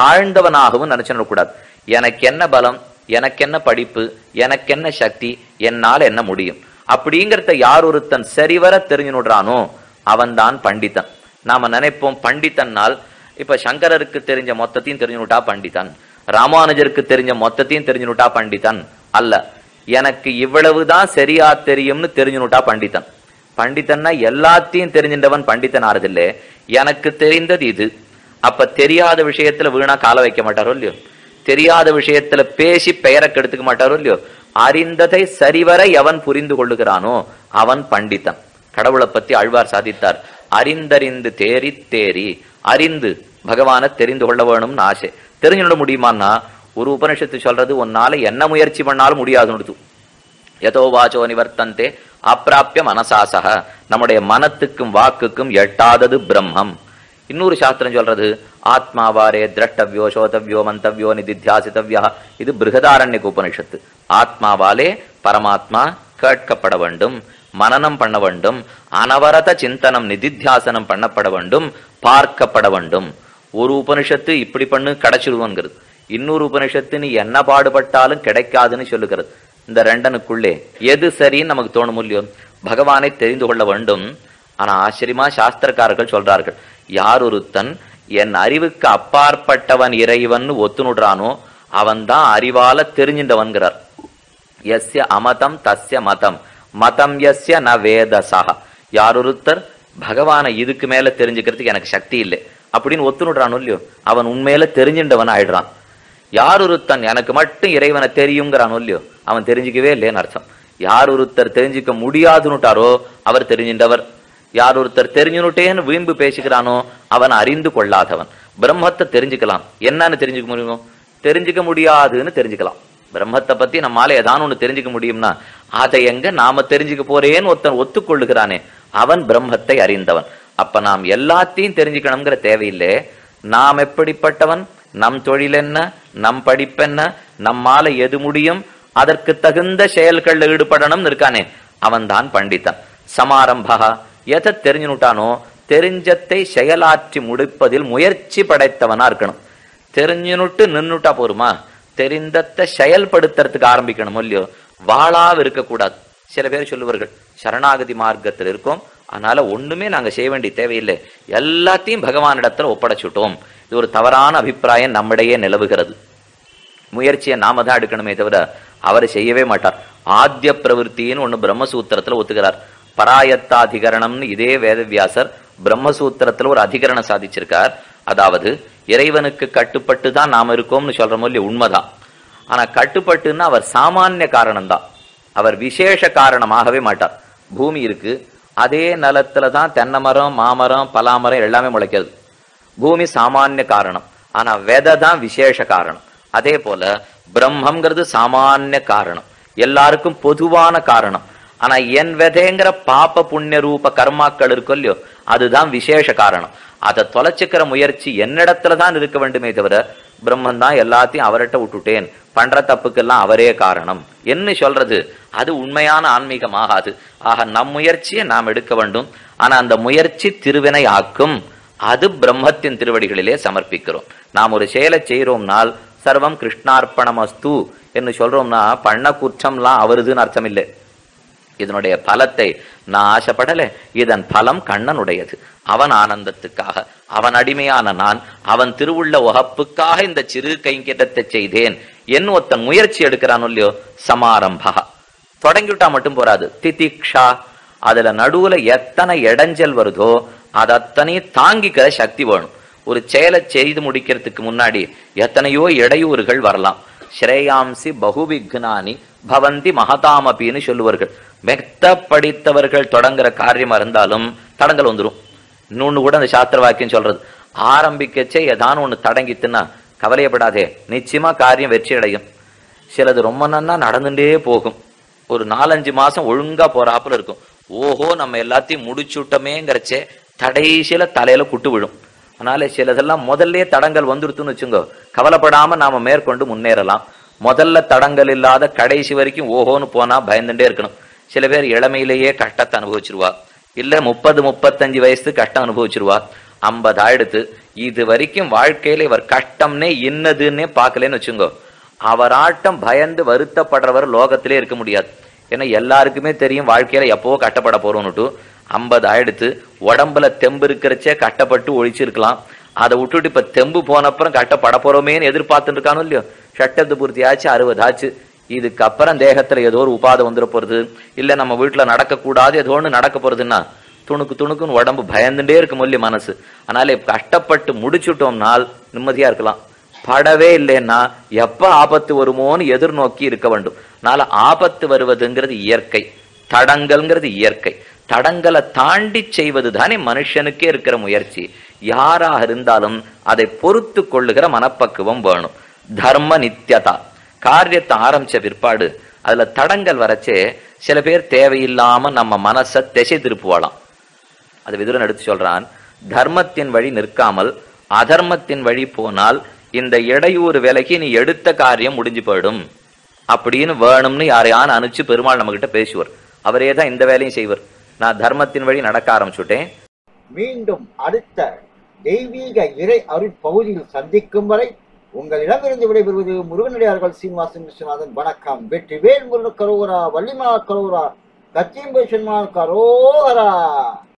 தாழ்ந்தவனாகவும் நினைச்சிடக்கூடாது. எனக்கு என்ன பலம் எனக்கு என்ன படிப்பு எனக்கு என்ன சக்தி என்னால் என்ன முடியும்? அப்படிங்கிறத யார் ஒருத்தன் சரிவர தெரிஞ்சுனுடுறானோ அவன்தான் பண்டிதன். நாம நினைப்போம் பண்டிதன்னால் இப்ப சங்கரருக்கு தெரிஞ்ச மொத்தத்தையும் தெரிஞ்சுனுட்டா பண்டிதன். ராமானுஜருக்கு தெரிஞ்ச மொத்தத்தையும் தெரிஞ்சுனுட்டா பண்டிதன் அல்ல. எனக்கு இவ்வளவுதான் சரியா தெரியும்னு தெரிஞ்சுனுட்டா பண்டிதன். பண்டிதன்னா எல்லாத்தையும் தெரிஞ்சின்றவன் பண்டிதன் ஆறதில்லை எனக்கு தெரிந்தது இது. அப்ப தெரியாத விஷயத்துல வீணா கால வைக்க மாட்டாரோ இல்லையோ? தெரியாத விஷயத்துல பேசி பெயரை கெடுத்துக்க மாட்டாரோ இல்லையோ? அறிந்ததை சரிவர எவன் புரிந்து கொள்ளுகிறானோ அவன் பண்டிதன். கடவுளை பத்தி ஆழ்வார் சாதித்தார். அறிந்தறிந்து தேறி தேறி அறிந்து பகவானை தெரிந்து கொள்ள வேணும்னு ஆசை. தெரிஞ்சுட முடியுமான்னா ஒரு உபனிஷத்து சொல்றது உன்னால என்ன முயற்சி பண்ணாலும் முடியாதுன்னு எதோ வாச்சோ நிவர்த்தந்தே அப்பிராப்பிய மனசாசக. நம்முடைய மனத்துக்கும் வாக்குக்கும் எட்டாதது பிரம்மம். இன்னொரு சாஸ்திரம் சொல்றது ஆத்மாவாரே திரட்டவியோ சோதவியோ மந்தவியோ நிதித்தியாசித்தவ்யா இது பிருகதாரண்யක உபனிஷத்து ஆத்மாவாலே பரமாத்மா கேட்கப்பட வேண்டும் மனனம் பண்ண வேண்டும் அனவரத சிந்தனம் நிதித்தியாசனம் பண்ணப்பட வேண்டும் பார்க்கப்பட வேண்டும். ஒரு உபனிஷத்து இப்படி பண்ணு கிடைச்சிடுவோங்கிறது இன்னொரு உபனிஷத்து நீ என்ன பாடுபட்டாலும் கிடைக்காதுன்னு சொல்லுகிறது. இந்த ரெண்டனுக்குள்ளே எது சரின்னு நமக்கு தோணும் இல்லையோ? பகவானை தெரிந்து கொள்ள வேண்டும். ஆனா ஆச்சரியமா சாஸ்திரக்காரர்கள் சொல்றார்கள். யார் ஒருத்தன் என் அறிவுக்கு அப்பாற்பட்டவன் இறைவன் ஒத்துனுடுறானோ அவன் தான் அறிவால தெரிஞ்சின்றவன்கிறார். எஸ்ய அமதம் தஸ்ய மதம். மதம் எஸ்ய ந வேதசா யார் ஒருத்தர் பகவானை இதுக்கு மேல தெரிஞ்சுக்கிறதுக்கு எனக்கு சக்தி இல்லை. அப்படின்னு ஒத்துணுடுறானோ இல்லையோ அவன் உண்மையில தெரிஞ்சின்றவன் ஆயிடுறான். யார் ஒருத்தன் எனக்கு மட்டும் இறைவனை தெரியுங்கிறானோ இல்லையோ அவன் தெரிஞ்சுக்கவே இல்லைன்னு அர்த்தம். யார் ஒருத்தர் தெரிஞ்சுக்க முடியாதுன்னுட்டாரோ அவர் தெரிஞ்சின்றவர். யார் ஒருத்தர் தெரிஞ்சுனுட்டேன்னு வீம்பு பேசிக்கிறானோ அவன் அறிந்து கொள்ளாதவன். பிரம்மத்தை தெரிஞ்சுக்கலாம். என்னன்னு தெரிஞ்சுக்க முடியும்? தெரிஞ்சுக்க முடியாதுன்னு தெரிஞ்சுக்கலாம். பிரம்மத்தை பத்தி நம்மால ஏதானு ஒண்ணு தெரிஞ்சுக்க முடியும்னா அதை எங்க நாம தெரிஞ்சுக்க போறேன்னு ஒருத்தன் ஒத்துக்கொள்ளுகிறானே அவன் பிரம்மத்தை அறிந்தவன். அப்ப நாம் எல்லாத்தையும் தெரிஞ்சுக்கணுங்கிற தேவையில்லை. நாம் எப்படிப்பட்டவன்? நம் தொழில் என்ன? நம் படிப்பென்ன நம்மால எது முடியும்? அதற்கு தகுந்த செயல்கள்ல ஈடுபடணும்னு இருக்கானே அவன்தான் பண்டிதன். சமாரம்பகா எதை தெரிஞ்சுனுட்டானோ தெரிஞ்சத்தை செயலாற்றி முடிப்பதில் முயற்சி படைத்தவனா இருக்கணும். தெரிஞ்சுனுட்டு நின்னுட்டா போருமா? தெரிந்தத்தை செயல்படுத்துறதுக்கு ஆரம்பிக்கணும் இல்லையோ? வாழாவ இருக்கக்கூடாது. சில பேர் சொல்லுவார்கள் சரணாகதி மார்க்கத்தில் இருக்கோம் அதனால ஒண்ணுமே நாங்க செய்ய வேண்டிய தேவையில்லை. எல்லாத்தையும் பகவானிடத்துல ஒப்படைச்சுட்டோம். இது ஒரு தவறான அபிப்பிராயம் நம்மிடையே நிலவுகிறது. முயற்சியை நாம தான் எடுக்கணுமே தவிர அவர் செய்யவே மாட்டார். ஆத்திய பிரவருத்தின்னு ஒண்ணு பிரம்மசூத்திரத்துல ஒத்துக்கிறார். பராயத்தாதிகரணம்னு இதே வேதவியாசர் பிரம்மசூத்திரத்துல ஒரு அதிகரணம் சாதிச்சிருக்கார். அதாவது இறைவனுக்கு கட்டுப்பட்டு தான் நாம இருக்கோம்னு சொல்ற இல்லையா உண்மைதான். ஆனா கட்டுப்பட்டுன்னா அவர் சாமானிய காரணம்தான். அவர் விசேஷ காரணமாகவே மாட்டார். பூமி இருக்கு. அதே நிலத்துல தான் தென்னை மரம் மாமரம் பலாமரம் எல்லாமே முளைக்கிறது. பூமி சாமானிய காரணம். ஆனா வெதை தான் விசேஷ காரணம். அதே போல பிரம்மங்கிறது சாமானிய காரணம். எல்லாருக்கும் பொதுவான காரணம். ஆனா என் விதைங்கிற பாப்ப புண்ணிய ரூப கர்மாக்கள் இருக்கும் இல்லையோ அதுதான் விசேஷ காரணம். அதை தொலைச்சிக்கிற முயற்சி என்னிடத்துல தான் இருக்க வேண்டுமே தவிர பிரம்மன் தான் எல்லாத்தையும் அவர்கிட்ட விட்டுட்டேன். பண்ற தப்புக்கெல்லாம் அவரே காரணம். என்ன சொல்றது? அது உண்மையான ஆன்மீகமாகாது. ஆக நம் முயற்சியை நாம் எடுக்க வேண்டும். ஆனா அந்த முயற்சி திருவினை ஆக்கும். அது பிரம்மத்தின் திருவடிகளிலே சமர்ப்பிக்கிறோம். நாம் ஒரு செயலை செய்யறோம்னால் சர்வம் கிருஷ்ணார்ப்பணமஸ்து. என்று சொல்றோம்னா பண்ண குற்றம்லாம் அவருதுன்னு அர்த்தம் இல்லை. இதனுடைய பலத்தை நான் ஆசைப்படல. இதன் பலம் கண்ணனுடையது. அவன் ஆனந்தத்துக்காக அவன் அடிமையான நான் அவன் திருவுள்ள உகப்புக்காக இந்த சிறு கைங்கிட்டத்தை செய்தேன். என் ஒருத்தன் முயற்சி எடுக்கிறான் இல்லையோ? சமாரம்பா தொடங்கிவிட்டா மட்டும் போறாது. திதிக்ஷா. அதுல நடுவுல எத்தனை இடைஞ்சல் வருதோ அது அத்தனையும் தாங்கிக்கிற சக்தி வேணும். ஒரு செயலை செய்து முடிக்கிறதுக்கு முன்னாடி எத்தனையோ இடையூறுகள் வரலாம். ஸ்ரேயாம்சி பகுவிக்னானி பவந்தி மகதாமபின்னு சொல்லுவார்கள். மெத்த படித்தவர்கள் தொடங்குற காரியமா இருந்தாலும் தடங்கள் வந்துடும் இன்னொன்னு கூட அந்த சாஸ்திர வாக்கியம் சொல்றது. ஆரம்பிக்கச்சே ஏதானு ஒண்ணு தடங்கித்துன்னா கவலையப்படாதே. நிச்சயமா காரியம் வெற்றி அடையும். சிலது ரொம்ப நன்னா நடந்துட்டே போகும். ஒரு நாலஞ்சு மாசம் ஒழுங்கா போறாப்புல இருக்கும். ஓஹோ நம்ம எல்லாத்தையும் முடிச்சுட்டோமேங்கிறச்சே கடைசியில தலையில குட்டு விழும். அதனால சிலதெல்லாம் முதல்ல தடங்கள் வந்துருத்துன்னு வச்சுங்க. கவலைப்படாம நாம மேற்கொண்டு முன்னேறலாம். முதல்ல தடங்கள் இல்லாத கடைசி வரைக்கும் ஓஹோன்னு போனா பயந்துட்டே இருக்கணும். சில பேர் இளமையிலேயே கஷ்டத்தை அனுபவிச்சிருவா. இல்ல முப்பது முப்பத்தஞ்சு வயசு கஷ்டம் அனுபவிச்சிருவா. ஐம்பது ஆயிடுத்து இது வரைக்கும் வாழ்க்கையில இவர் கஷ்டம்னே இன்னதுன்னே பார்க்கலன்னு வச்சுங்கோ. அவராட்டம் பயந்து வருத்தப்படுறவர் லோகத்திலே இருக்க முடியாது. ஏன்னா எல்லாருக்குமே தெரியும் வாழ்க்கையில எப்போ கட்டப்பட போறோம்னுட்டு ஐம்பது ஆயிடுத்து உடம்புல தெம்பு இருக்கிறச்சே கட்டப்பட்டு ஒழிச்சிருக்கலாம். அதை விட்டுட்டு இப்ப தெம்பு போனப்புறம் கட்டப்பட போறோமேன்னு எதிர்பார்த்துட்டு இருக்கானோ இல்லையோ? கெட்டது பூர்த்தி ஆச்சு அறுபது ஆச்சு இதுக்கப்புறம் தேகத்துல ஏதோ ஒரு உபாதை வந்துட போறது. இல்ல நம்ம வீட்டுல நடக்கக்கூடாது ஏதோ ஒண்ணு நடக்க போறதுன்னா துணுக்கு துணுக்குன்னு உடம்பு பயந்துட்டே இருக்கு மொழி மனசு. அதனால கஷ்டப்பட்டு முடிச்சுட்டோம்னால் நிம்மதியா இருக்கலாம். படவே இல்லைன்னா எப்ப ஆபத்து வருமோன்னு எதிர்நோக்கி இருக்க வேண்டும். அதனால ஆபத்து வருவதுங்கிறது இயற்கை. தடங்கல்ங்கிறது இயற்கை. தடங்களை தாண்டி செய்வது தானே மனுஷனுக்கே இருக்கிற முயற்சி. யாராக இருந்தாலும் அதை பொறுத்து கொள்ளுகிற மனப்பக்குவம் வேணும். தர்ம நித்தியதா காரியத்தை ஆரம்பிச்ச பிற்பாடு அதுல தடங்கள் வரச்சே சில பேர் தேவையில்லாம நம்ம மனசை திசை திருப்புவாளாம் அது விதுரன் எடுத்து சொல்றான் தர்மத்தின் வழி நிற்காமல் அதர்மத்தின் வழி போனால் இந்த இடையூறு விலைக்கு நீ எடுத்த காரியம் முடிஞ்சு போயிடும். அப்படின்னு வேணும்னு யாரையான அனுப்பிச்சு பெருமாள் நம்ம கிட்ட பேசுவார். அவரே தான் இந்த வேலையும் செய்வார். நான் தர்மத்தின் வழி நடக்க ஆரம்பிச்சுட்டேன். மீண்டும் அடுத்த தெய்வீக இறை அருட்பகுதியில் சந்திக்கும் வரை உங்களிடமிருந்து விடைபெறுவது முருகனடியார்கள் சீனிவாசன் விஸ்வநாதன். வணக்கம். வெற்றிவேல் முருகன் கரோகரா வள்ளிமா கரோகரா கச்சிம்பேஷன்மா கரோகரா.